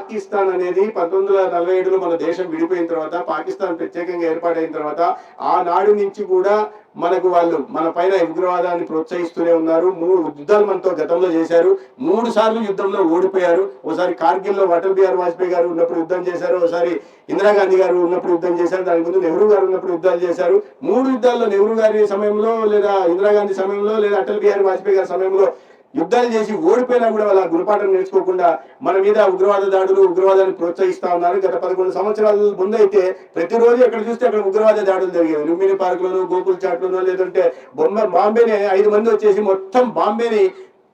పాకిస్తాన్ అనేది పంతొమ్మిది వందల నలభై ఏడులో మన దేశం విడిపోయిన తర్వాత పాకిస్తాన్ ప్రత్యేకంగా ఏర్పాటైన తర్వాత ఆనాడు నుంచి కూడా మనకు వాళ్ళు మన పైన ఉగ్రవాదాన్ని ప్రోత్సహిస్తూనే ఉన్నారు. మూడు యుద్ధాలు మనతో గతంలో చేశారు. మూడు సార్లు యుద్ధంలో ఓడిపోయారు. ఒకసారి కార్గిల్లో అటల్ బిహారీ వాజ్పేయి గారు ఉన్నప్పుడు యుద్ధం చేశారు. ఒకసారి ఇందిరాగాంధీ గారు ఉన్నప్పుడు యుద్ధం చేశారు. దాని ముందు నెహ్రూ గారు ఉన్నప్పుడు యుద్ధాలు చేశారు. మూడు యుద్ధాల్లో నెహ్రూ గారి సమయంలో లేదా ఇందిరాగాంధీ సమయంలో లేదా అటల్ బిహారీ వాజ్పేయి గారి సమయంలో యుద్ధాలు చేసి ఓడిపోయినా కూడా వాళ్ళ గుణపాఠం నేర్చుకోకుండా మన మీద ఉగ్రవాద దాడులు ఉగ్రవాదాన్ని ప్రోత్సహిస్తా ఉన్నారు. గత పదకొండు సంవత్సరాల ముందైతే ప్రతిరోజు ఎక్కడ చూస్తే అక్కడ ఉగ్రవాద దాడులు జరిగేవి. లుంబిని పార్క్లోనూ గోకుల్ చాట్లోనూ లేదంటే బొమ్మ బాంబేని ఐదు మంది వచ్చేసి మొత్తం బాంబేని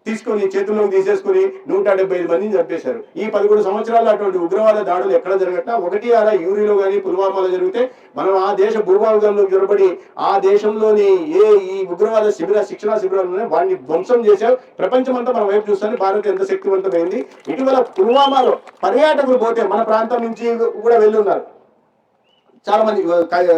తీసుకొని చేతుల్లోకి తీసేసుకుని నూట డెబ్బై ఐదు మందిని చంపేశారు. ఈ పదకొండు సంవత్సరాలు అటువంటి ఉగ్రవాద దాడులు ఎక్కడ జరగట ఒకటి అలా యూరిలో కానీ పుల్వామాలో జరిగితే మనం ఆ దేశ భూభాగంలో జొరబడి ఆ దేశంలోని ఏ ఈ ఉగ్రవాద శిబిర శిక్షణ శిబిరాలు వాడిని ధ్వంసం చేశారు. ప్రపంచమంతా మన వైపు చూస్తాను భారత్ ఎంత శక్తివంతమైంది. ఇటీవల పుల్వామాలో పర్యాటకులు పోతే మన ప్రాంతం నుంచి కూడా వెళ్ళి ఉన్నారు. చాలా మంది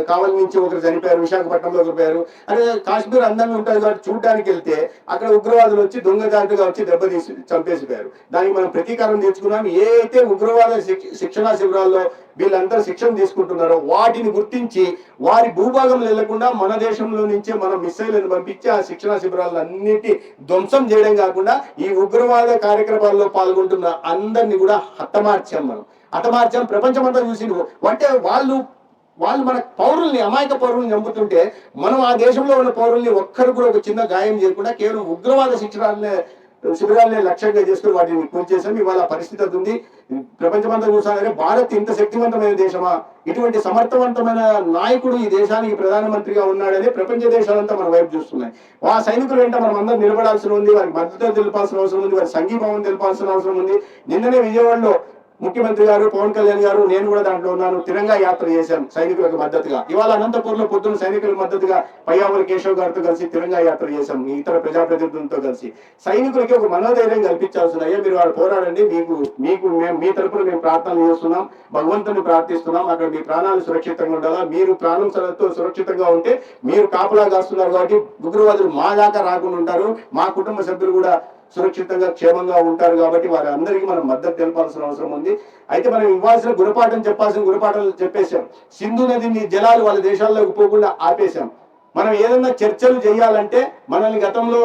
కావలి నుంచి ఒకరు చనిపోయారు విశాఖపట్నంలో ఒకరు పోయారు అదే కాశ్మీర్ అందంగా ఉంటుంది కాబట్టి చూడడానికి వెళ్తే అక్కడ ఉగ్రవాదులు వచ్చి దొంగజాటుగా వచ్చి దెబ్బతీసి చంపేసిపోయారు. దానికి మనం ప్రతీకారం తెచ్చుకున్నాం ఏ అయితే ఉగ్రవాద శిక్ష- శిక్షణా శిబిరాల్లో వీళ్ళందరూ శిక్షణ తీసుకుంటున్నారో వాటిని గుర్తించి వారి భూభాగం వెళ్ళకుండా మన దేశంలో నుంచే మన మిస్సైల్ని పంపించి ఆ శిక్షణా శిబిరాలను అన్నిటి ధ్వంసం చేయడం కాకుండా ఈ ఉగ్రవాద కార్యక్రమాల్లో పాల్గొంటున్న అందరినీ కూడా హతమార్చాం మనం. హతమార్చాం ప్రపంచమంతా చూసి అంటే వాళ్ళు వాళ్ళు మన పౌరుల్ని అమాయక పౌరుల్ని చంపుతుంటే మనం ఆ దేశంలో ఉన్న పౌరుల్ని ఒక్కరు కూడా ఒక చిన్న గాయం చేయకుండా కేవలం ఉగ్రవాద శిక్షణాలనే శిబిరాలనే లక్ష్యంగా చేసుకుని వాటిని కూల్చేసాం ఇవాళ పరిస్థితి అది ఉంది. ప్రపంచమంతా చూసాగానే భారత్ ఇంత శక్తివంతమైన దేశమా? ఇటువంటి సమర్థవంతమైన నాయకుడు ఈ దేశానికి ప్రధానమంత్రిగా ఉన్నాడని ప్రపంచ దేశాలంతా మన వైపు చూస్తున్నాయి. ఆ సైనికులు ఏంటో మనం అందరం నిలబడాల్సిన ఉంది వారికి మద్దతు తెలిపాల్సిన అవసరం ఉంది వారి సంఘీభావం తెలిపాల్సిన అవసరం ఉంది. నిన్ననే విజయవాడలో ముఖ్యమంత్రి గారు పవన్ కళ్యాణ్ గారు నేను కూడా దాంట్లో ఉన్నాను. తిరంగా యాత్ర చేశాను సైనికులకు మద్దతుగా. ఇవాళ అనంతపురంలో పొద్దున సైనికులకు మద్దతుగా పయ్యావుల కేశవ్ గారితో కలిసి తిరంగా యాత్ర చేశాం ఇతర ప్రజాప్రతినిధులతో కలిసి. సైనికులకి ఒక మనోధైర్యం కల్పించాల్సిన అయ్యా మీరు వాళ్ళు పోరాడండి. మీకు మీకు మేము మీ తరపున మేము ప్రార్థనలు చేస్తున్నాం. భగవంతుని ప్రార్థిస్తున్నాం. అక్కడ మీ ప్రాణాలు సురక్షితంగా ఉండాలా? మీరు ప్రాణం సరతో సురక్షితంగా ఉంటే మీరు కాపలా కాస్తున్నారు కాబట్టి ఉగ్రవాదులు మా దాకా రాకుండా ఉంటారు. మా కుటుంబ సభ్యులు కూడా సురక్షితంగా క్షేమంగా ఉంటారు కాబట్టి వారి అందరికీ మనం మద్దతు తెలపాల్సిన అవసరం ఉంది. అయితే మనం ఇవ్వాల్సిన గుణపాఠం చెప్పాల్సిన గుణపాఠాలు చెప్పేశాం. సింధు నదిని జలాలు వాళ్ళ దేశాల్లోకి పోకుండా ఆపేశాం. మనం ఏదైనా చర్చలు చేయాలంటే మనల్ని గతంలో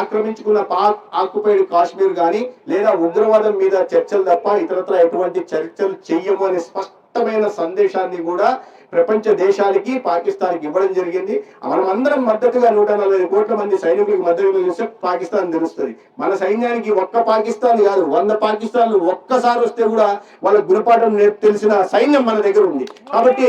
ఆక్రమించుకున్న పాక్ ఆక్యుపైడ్ కాశ్మీర్ కానీ లేదా ఉగ్రవాదం మీద చర్చలు తప్ప ఇతరత్ర ఎటువంటి చర్చలు చెయ్యము అనే స్పష్టమైన సందేశాన్ని కూడా ప్రపంచ దేశాలకి పాకిస్తాన్కి ఇవ్వడం జరిగింది. మనమందరం మద్దతుగా నూట నలభై కోట్ల మంది సైనికులకు మద్దతుగా చూస్తే పాకిస్తాన్ తెలుస్తుంది. మన సైన్యానికి ఒక్క పాకిస్తాన్ కాదు వంద పాకిస్తాన్లు ఒక్కసారి వస్తే కూడా వాళ్ళ గుణపాఠం నేర్పు తెలిసిన సైన్యం మన దగ్గర ఉంది. కాబట్టి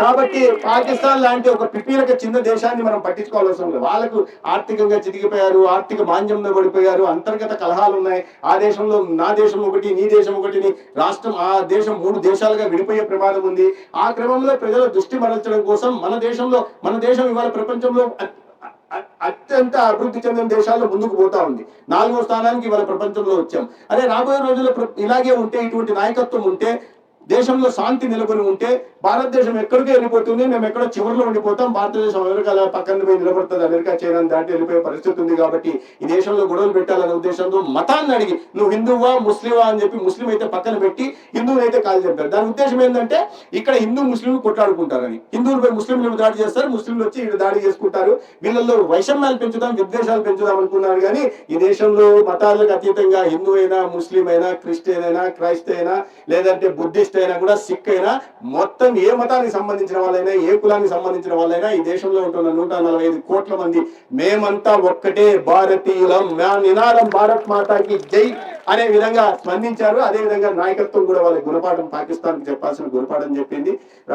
కాబట్టి పాకిస్తాన్ లాంటి ఒక పిపీలక చిన్న దేశాన్ని మనం పట్టించుకోవాల్సిన లేదు. వాళ్ళకు ఆర్థికంగా చితికిపోయారు ఆర్థిక మాంద్యంలో పడిపోయారు అంతర్గత కలహాలు ఉన్నాయి. ఆ దేశంలో నా దేశం ఒకటి నీ దేశం ఒకటిని రాష్ట్రం ఆ దేశం మూడు దేశాలుగా విడిపోయే ప్రమాదం ఉంది. ఆ క్రమంలో ప్రజల దృష్టి మరల్చడం కోసం మన దేశంలో మన దేశం ఇవాళ ప్రపంచంలో అత్యంత అభివృద్ధి చెందిన దేశాల్లో ముందుకు పోతా ఉంది. నాలుగో స్థానానికి ఇవాళ ప్రపంచంలో వచ్చాం. అదే రాబోయే రోజుల్లో ఇలాగే ఉంటే ఇటువంటి నాయకత్వం ఉంటే దేశంలో శాంతి నెలకొని ఉంటే భారతదేశం ఎక్కడికి వెళ్ళిపోతుంది మేము ఎక్కడో చివరిలో ఉండిపోతాం భారతదేశం అమెరికా పక్కన పోయి నిలబడుతుంది అమెరికా చైనా దాటి వెళ్ళిపోయే పరిస్థితి ఉంది కాబట్టి ఈ దేశంలో గొడవలు పెట్టాలనే ఉద్దేశంతో మతాన్ని అడిగి నువ్వు హిందువా ముస్లిమా? అని చెప్పి ముస్లిం అయితే పక్కన పెట్టి హిందువుని అయితే కాల్ చెప్పారు. దాని ఉద్దేశం ఏంటంటే ఇక్కడ హిందూ ముస్లింలు కొట్లాడుకుంటారని. హిందువులు పోయి ముస్లింలు దాడి చేస్తారు ముస్లింలు వచ్చి ఇక్కడ దాడి చేసుకుంటారు. వీళ్ళల్లో వైషమ్యాలు పెంచుదాం విద్వేషాలు పెంచుదాం అనుకున్నారు కానీ ఈ దేశంలో మతాలకు అతీతంగా హిందూ అయినా ముస్లిం అయినా క్రిస్టియన్ అయినా క్రైస్త అయినా లేదంటే బుద్ధిస్ట్ అయినా కూడా సిక్ అయినా మొత్తం ఏ మతానికి సంబంధించిన వాళ్ళైనా ఏ కులానికి సంబంధించిన వాళ్ళైనా ఈ దేశంలో ఉంటున్న నూట నలభై ఐదు కోట్ల మంది మేమంతా ఒక్కటే భారతీయులం. నినాదం భారత్ మాతాకి జై అనే విధంగా స్పందించారు. అదే విధంగా నాయకత్వం కూడా వాళ్ళ గుణపాఠం పాకిస్తాన్ చెప్పాల్సిన గుణపాఠం చెప్పింది.